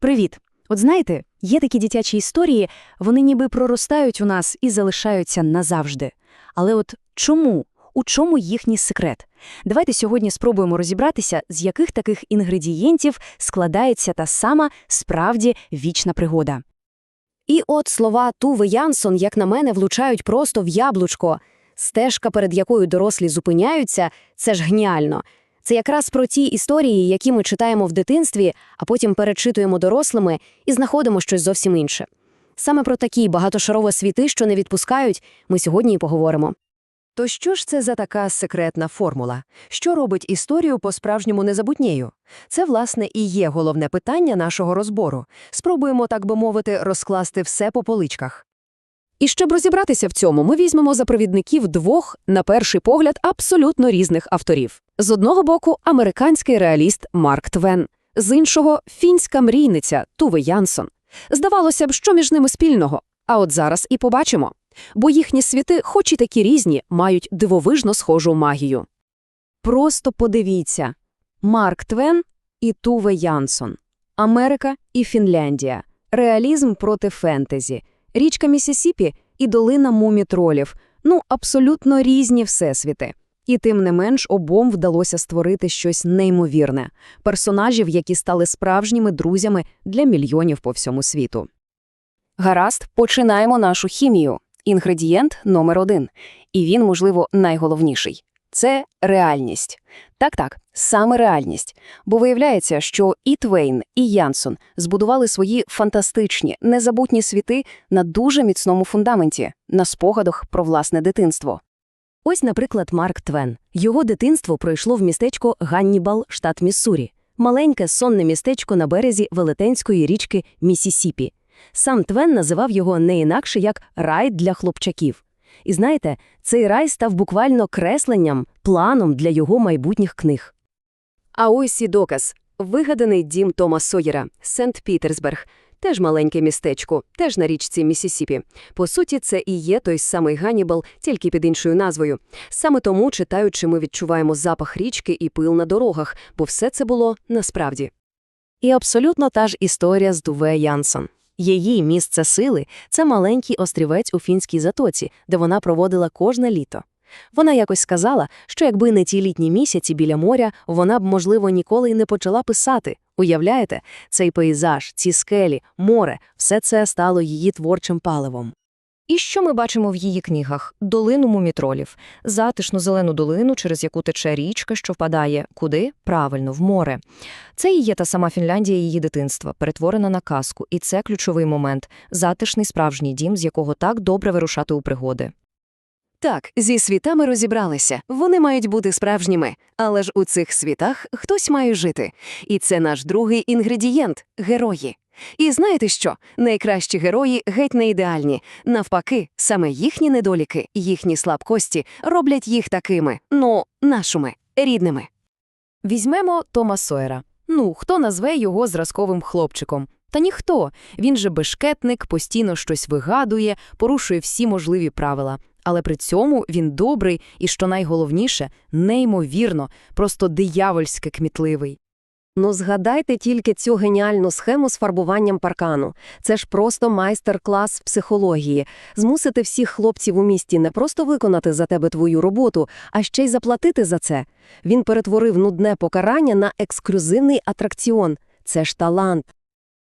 Привіт! От знаєте, є такі дитячі історії, вони ніби проростають у нас і залишаються назавжди. Але от чому? У чому їхній секрет? Давайте сьогодні спробуємо розібратися, з яких таких інгредієнтів складається та сама справді вічна пригода. І от слова Туви Янсон, як на мене, влучають просто в яблучко. Стежка, перед якою дорослі зупиняються, це ж геніально. Це якраз про ті історії, які ми читаємо в дитинстві, а потім перечитуємо дорослими і знаходимо щось зовсім інше. Саме про такі багатошарові світи, що не відпускають, ми сьогодні і поговоримо. То що ж це за така секретна формула? Що робить історію по-справжньому незабутнєю? Це, власне, і є головне питання нашого розбору. Спробуємо, так би мовити, розкласти все по поличках. І щоб розібратися в цьому, ми візьмемо за провідників двох, на перший погляд, абсолютно різних авторів. З одного боку, американський реаліст Марк Твен, з іншого – фінська мрійниця Туве Янсон. Здавалося б, що між ними спільного, а от зараз і побачимо. Бо їхні світи, хоч і такі різні, мають дивовижно схожу магію. Просто подивіться. Марк Твен і Туве Янсон. Америка і Фінляндія. Реалізм проти фентезі. Річка Місісіпі і долина мумітролів. Ну, абсолютно різні всесвіти. І тим не менш обом вдалося створити щось неймовірне. Персонажів, які стали справжніми друзями для мільйонів по всьому світу. Гаразд, починаємо нашу хімію. Інгредієнт номер один. І він, можливо, найголовніший. Це реальність. Так-так, саме реальність. Бо виявляється, що і Твейн, і Янсон збудували свої фантастичні, незабутні світи на дуже міцному фундаменті, на спогадах про власне дитинство. Ось, наприклад, Марк Твен. Його дитинство пройшло в містечко Ганнібал, штат Міссурі. Маленьке сонне містечко на березі велетенської річки Місісіпі. Сам Твен називав його не інакше як рай для хлопчаків. І знаєте, цей рай став буквально кресленням, планом для його майбутніх книг. А ось і доказ. Вигаданий дім Тома Сойера, Сент-Пітерсберг. Теж маленьке містечко, теж на річці Місісіпі. По суті, це і є той самий Ганнібал, тільки під іншою назвою. Саме тому, читаючи, ми відчуваємо запах річки і пил на дорогах, бо все це було насправді. І абсолютно та ж історія з Дуве Янсон. Її місце сили – це маленький острівець у фінській затоці, де вона проводила кожне літо. Вона якось сказала, що якби не ті літні місяці біля моря, вона б, можливо, ніколи й не почала писати. Уявляєте, цей пейзаж, ці скелі, море – все це стало її творчим паливом. І що ми бачимо в її книгах? Долину мумітролів, затишну зелену долину, через яку тече річка, що впадає куди? Правильно, в море. Це і є та сама Фінляндія її дитинства, перетворена на казку, і це ключовий момент – затишний справжній дім, з якого так добре вирушати у пригоди. Так, зі світами розібралися. Вони мають бути справжніми. Але ж у цих світах хтось має жити. І це наш другий інгредієнт – герої. І знаєте що? Найкращі герої геть не ідеальні. Навпаки, саме їхні недоліки, їхні слабкості роблять їх такими, ну, нашими, рідними. Візьмемо Тома Сойера. Ну, хто назве його зразковим хлопчиком? Та ніхто. Він же бешкетник, постійно щось вигадує, порушує всі можливі правила. Але при цьому він добрий і, що найголовніше, неймовірно, просто диявольськи кмітливий. Ну, згадайте тільки цю геніальну схему з фарбуванням паркану. Це ж просто майстер-клас психології. Змусити всіх хлопців у місті не просто виконати за тебе твою роботу, а ще й заплатити за це. Він перетворив нудне покарання на ексклюзивний атракціон. Це ж талант.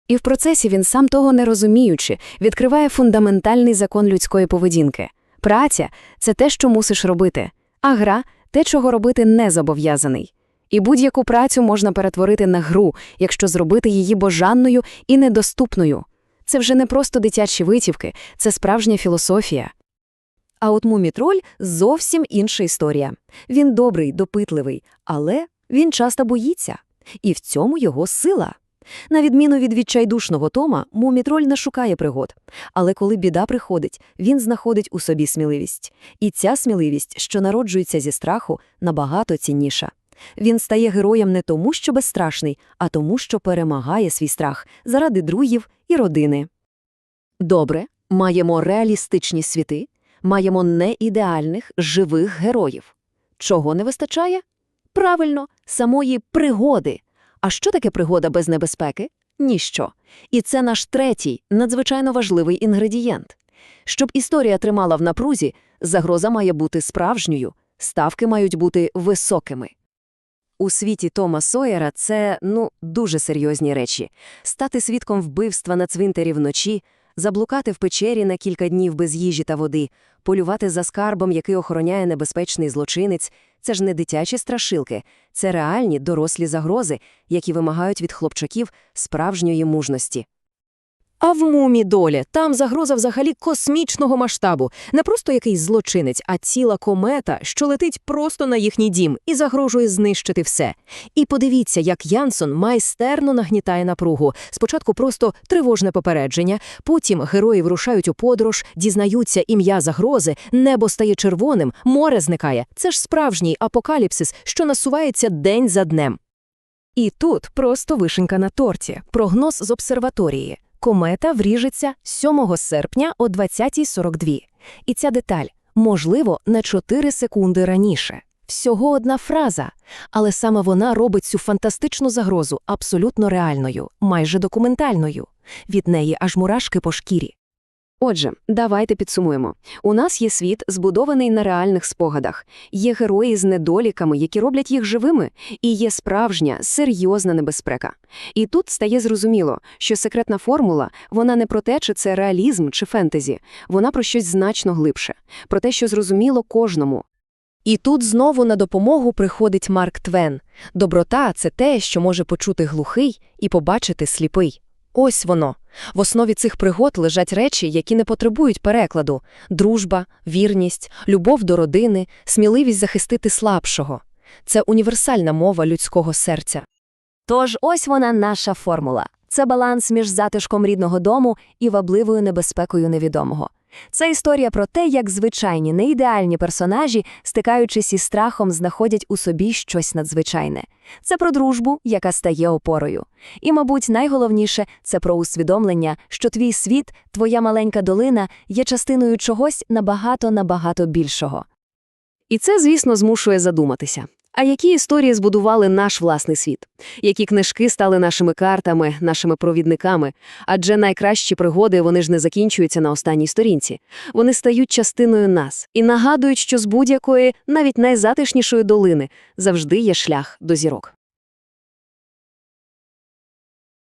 І в процесі він, сам того не розуміючи, відкриває фундаментальний закон людської поведінки. Праця – це те, що мусиш робити, а гра – те, чого робити не зобов'язаний. І будь-яку працю можна перетворити на гру, якщо зробити її божанною і недоступною. Це вже не просто дитячі витівки, це справжня філософія. А от мумітроль зовсім інша історія. Він добрий, допитливий, але він часто боїться. І в цьому його сила. На відміну від відчайдушного Тома, мумітроль не шукає пригод. Але коли біда приходить, він знаходить у собі сміливість. І ця сміливість, що народжується зі страху, набагато цінніша. Він стає героєм не тому, що безстрашний, а тому, що перемагає свій страх заради друзів і родини. Добре, маємо реалістичні світи, маємо неідеальних, живих героїв. Чого не вистачає? Правильно, самої пригоди. А що таке пригода без небезпеки? Ніщо. І це наш третій, надзвичайно важливий інгредієнт. Щоб історія тримала в напрузі, загроза має бути справжньою, ставки мають бути високими. У світі Тома Сойера це, ну, дуже серйозні речі. Стати свідком вбивства на цвинтарі вночі, заблукати в печері на кілька днів без їжі та води, полювати за скарбом, який охороняє небезпечний злочинець – це ж не дитячі страшилки, це реальні дорослі загрози, які вимагають від хлопчаків справжньої мужності. А в мумі долі там загроза взагалі космічного масштабу. Не просто якийсь злочинець, а ціла комета, що летить просто на їхній дім і загрожує знищити все. І подивіться, як Янсон майстерно нагнітає напругу. Спочатку просто тривожне попередження, потім герої вирушають у подорож, дізнаються ім'я загрози, небо стає червоним, море зникає. Це ж справжній апокаліпсис, що насувається день за днем. І тут просто вишенька на торті. Прогноз з обсерваторії. Комета вріжеться 7 серпня о 20.42. І ця деталь, можливо, на 4 секунди раніше. Всього одна фраза, але саме вона робить цю фантастичну загрозу абсолютно реальною, майже документальною. Від неї аж мурашки по шкірі. Отже, давайте підсумуємо. У нас є світ, збудований на реальних спогадах, є герої з недоліками, які роблять їх живими, і є справжня, серйозна небезпека. І тут стає зрозуміло, що секретна формула, вона не про те, чи це реалізм чи фентезі, вона про щось значно глибше, про те, що зрозуміло кожному. І тут знову на допомогу приходить Марк Твен. Доброта – це те, що може почути глухий і побачити сліпий. Ось воно. В основі цих пригод лежать речі, які не потребують перекладу – дружба, вірність, любов до родини, сміливість захистити слабшого. Це універсальна мова людського серця. Тож ось вона наша формула. Це баланс між затишком рідного дому і вабливою небезпекою невідомого. Це історія про те, як звичайні неідеальні персонажі, стикаючись із страхом, знаходять у собі щось надзвичайне. Це про дружбу, яка стає опорою. І, мабуть, найголовніше це про усвідомлення, що твій світ, твоя маленька долина є частиною чогось набагато-набагато більшого. І це, звісно, змушує задуматися. А які історії збудували наш власний світ? Які книжки стали нашими картами, нашими провідниками? Адже найкращі пригоди вони ж не закінчуються на останній сторінці. Вони стають частиною нас і нагадують, що з будь-якої, навіть найзатишнішої долини, завжди є шлях до зірок.